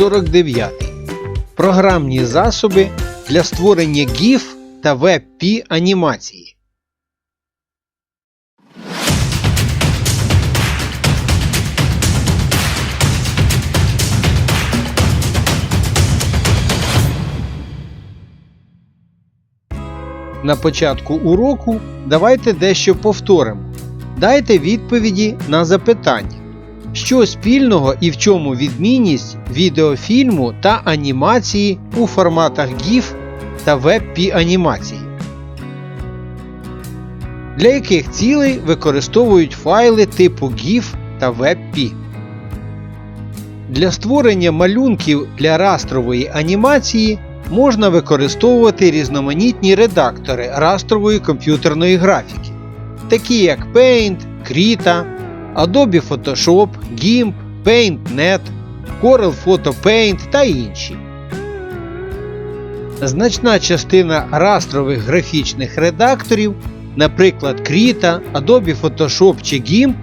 Урок 49. Програмні засоби для створення GIF та WebP анімації. На початку уроку давайте дещо повторимо. Дайте відповіді на запитання. Що спільного і в чому відмінність відеофільму та анімації у форматах GIF та WebP анімації? Для яких цілей використовують файли типу GIF та WebP? Для створення малюнків для растрової анімації можна використовувати різноманітні редактори растрової комп'ютерної графіки, такі як Paint, Krita, Adobe Photoshop, GIMP, PaintNet, Corel Photo Paint та інші. Значна частина растрових графічних редакторів, наприклад Krita, Adobe Photoshop чи GIMP,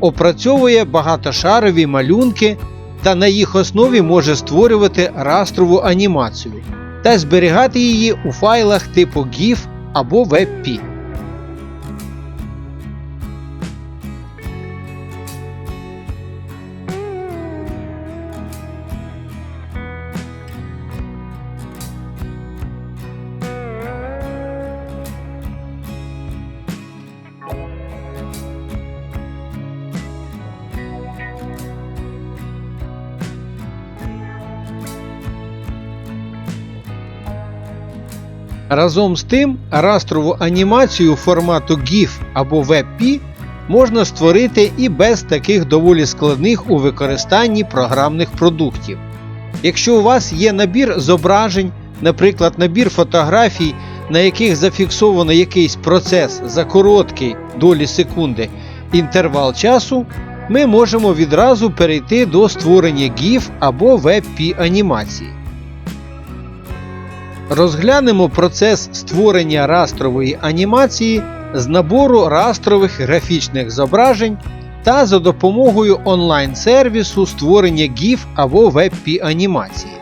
опрацьовує багатошарові малюнки та на їх основі може створювати растрову анімацію та зберігати її у файлах типу GIF або WebP. Разом з тим, растрову анімацію формату GIF або WebP можна створити і без таких доволі складних у використанні програмних продуктів. Якщо у вас є набір зображень, наприклад, набір фотографій, на яких зафіксовано якийсь процес за короткий долі секунди інтервал часу, ми можемо відразу перейти до створення GIF або WebP анімації. Розглянемо процес створення растрової анімації з набору растрових графічних зображень та за допомогою онлайн-сервісу створення GIF або WebP анімації.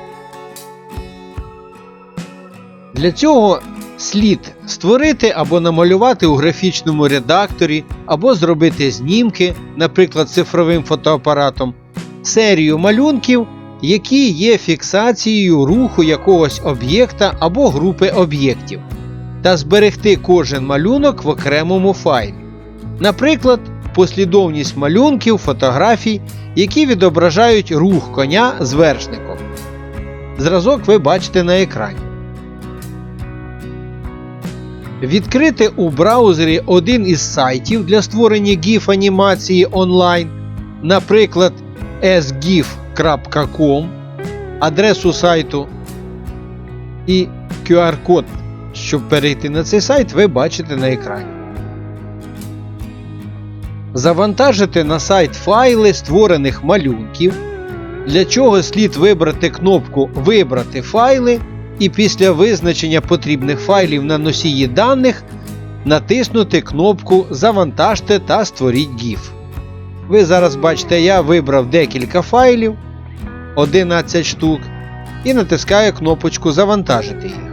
Для цього слід створити або намалювати у графічному редакторі, або зробити знімки, наприклад, цифровим фотоапаратом, серію малюнків які є фіксацією руху якогось об'єкта або групи об'єктів, та зберегти кожен малюнок в окремому файлі. Наприклад, послідовність малюнків, фотографій, які відображають рух коня з вершником. Зразок ви бачите на екрані. Відкрити у браузері один із сайтів для створення GIF анімації онлайн, наприклад, sgif.com, адресу сайту і QR-код, щоб перейти на цей сайт, ви бачите на екрані. Завантажити на сайт файли створених малюнків, для чого слід вибрати кнопку Вибрати файли і після визначення потрібних файлів на носії даних натиснути кнопку Завантажте та створіть GIF. Ви зараз бачите, я вибрав декілька файлів 11 штук і натискаю кнопочку Завантажити їх.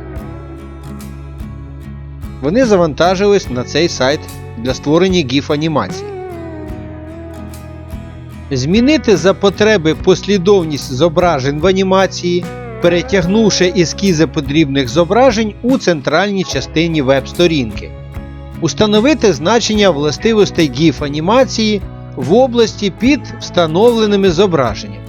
Вони завантажились на цей сайт для створення GIF анімації. Змінити за потреби послідовність зображень в анімації, перетягнувши ескізи потрібних зображень у центральній частині веб-сторінки. Установити значення властивостей GIF анімації в області під встановленими зображеннями.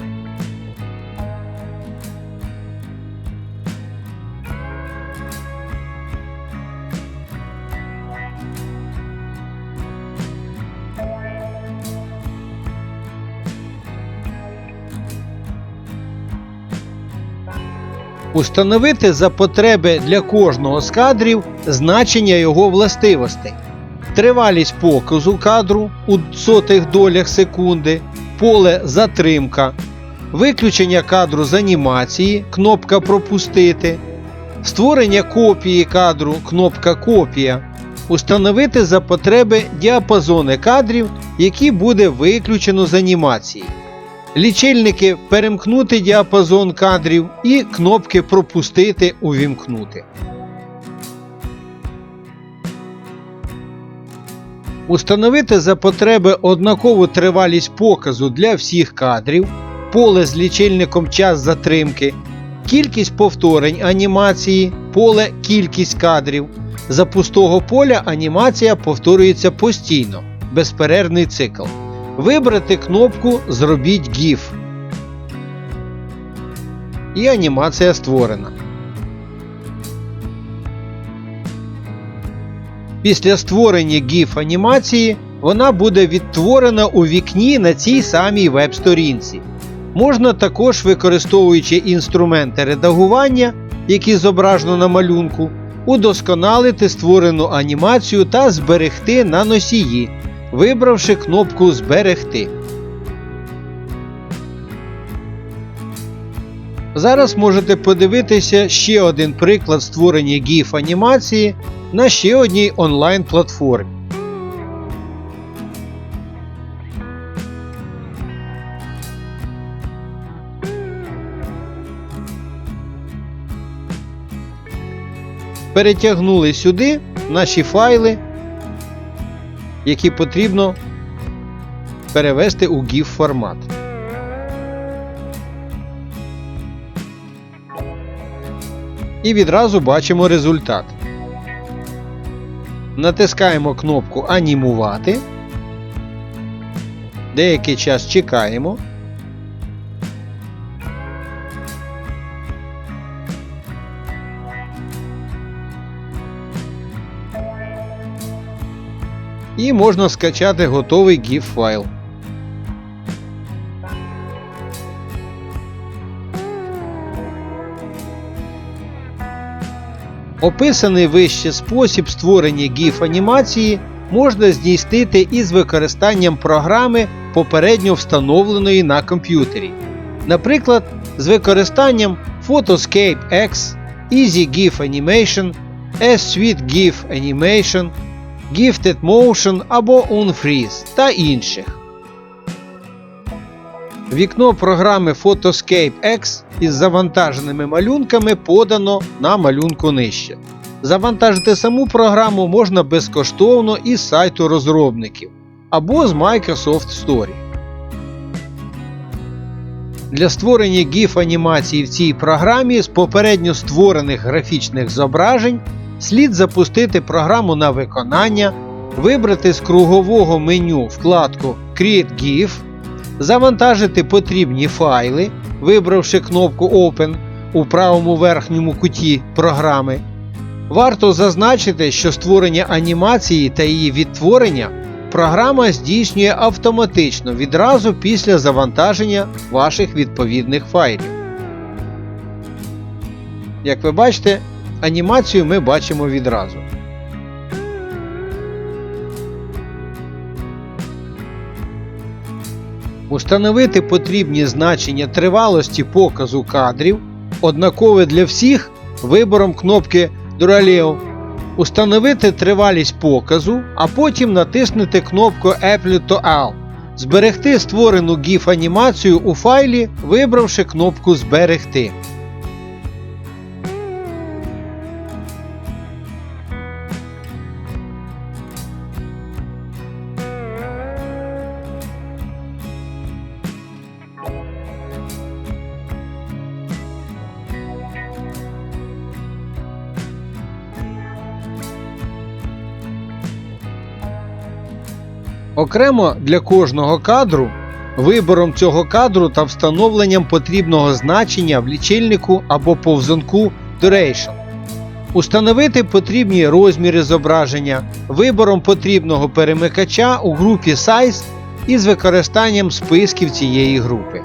Установити за потреби для кожного з кадрів значення його властивостей тривалість показу кадру у сотих долях секунди, поле затримка, виключення кадру з анімації, кнопка Пропустити, створення копії кадру, кнопка Копія, установити за потреби діапазони кадрів, які буде виключено з анімації. Лічильники перемкнути діапазон кадрів і кнопки пропустити увімкнути. Установити за потреби однакову тривалість показу для всіх кадрів, поле з лічильником час затримки, кількість повторень анімації, поле кількість кадрів. За пустого поля анімація повторюється постійно, безперервний цикл. Вибрати кнопку Зробіть GIF. І анімація створена. Після створення GIF анімації вона буде відтворена у вікні на цій самій веб-сторінці. Можна також, використовуючи інструменти редагування, які зображено на малюнку, удосконалити створену анімацію та зберегти на носії, вибравши кнопку Зберегти. Зараз можете подивитися ще один приклад створення GIF анімації на ще одній онлайн платформі. Перетягнули сюди наші файли, які потрібно перевести у GIF формат. І відразу бачимо результат. Натискаємо кнопку Анімувати. Деякий час чекаємо. І можна скачати готовий GIF файл. Описаний вище спосіб створення GIF анімації можна здійснити із використанням програми попередньо встановленої на комп'ютері. Наприклад, з використанням Photoscape X, Easy GIF Animation, S-Suite GIF Animation, Gifted Motion або Unfreeze та інших. Вікно програми Photoscape X із завантаженими малюнками подано на малюнку нижче. Завантажити саму програму можна безкоштовно із сайту розробників або з Microsoft Store. Для створення GIF анімації в цій програмі з попередньо створених графічних зображень слід запустити програму на виконання, вибрати з кругового меню вкладку Create GIF, завантажити потрібні файли, вибравши кнопку Open у правому верхньому куті програми. Варто зазначити, що створення анімації та її відтворення програма здійснює автоматично відразу після завантаження ваших відповідних файлів. Як ви бачите, анімацію ми бачимо відразу. Установити потрібні значення тривалості показу кадрів, однакове для всіх вибором кнопки Duraleo. Установити тривалість показу, а потім натиснути кнопку Apply to All. Зберегти створену GIF анімацію у файлі, вибравши кнопку Зберегти. Окремо для кожного кадру вибором цього кадру та встановленням потрібного значення в лічильнику або повзунку Duration. Установити потрібні розміри зображення вибором потрібного перемикача у групі Size із використанням списків цієї групи.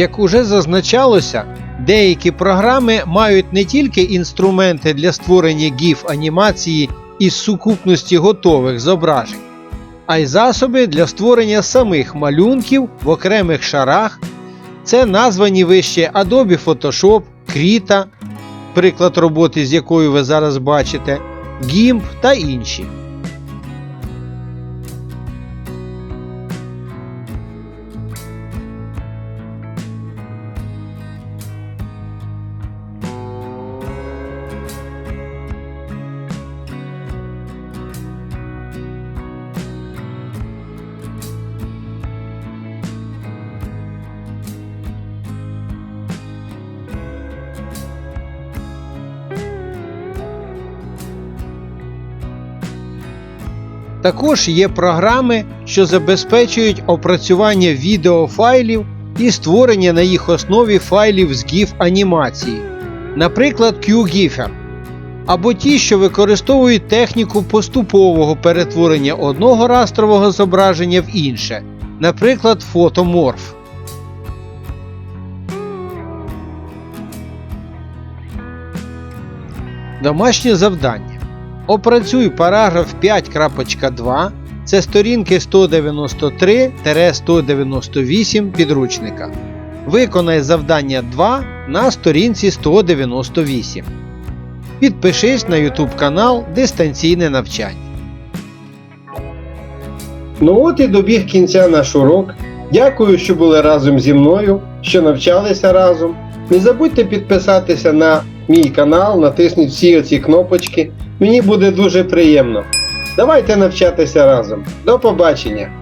Як уже зазначалося, деякі програми мають не тільки інструменти для створення GIF анімації із сукупності готових зображень, а й засоби для створення самих малюнків в окремих шарах. Це названі вище Adobe Photoshop, Krita, приклад роботи з якою ви зараз бачите, GIMP та інші. Також є програми, що забезпечують опрацювання відеофайлів і створення на їх основі файлів з GIF анімації, наприклад, QGIFer, або ті, що використовують техніку поступового перетворення одного растрового зображення в інше, наприклад, фотоморф. Домашнє завдання. Опрацюй параграф 5.2. Це сторінки 193-198 підручника. Виконай завдання 2 на сторінці 198. Підпишись на YouTube канал Дистанційне навчання. Ну от і добіг кінця наш урок. Дякую, що були разом зі мною, що навчалися разом. Не забудьте підписатися на мій канал, натисніть всі оці кнопочки. Мені буде дуже приємно. Давайте навчатися разом. До побачення!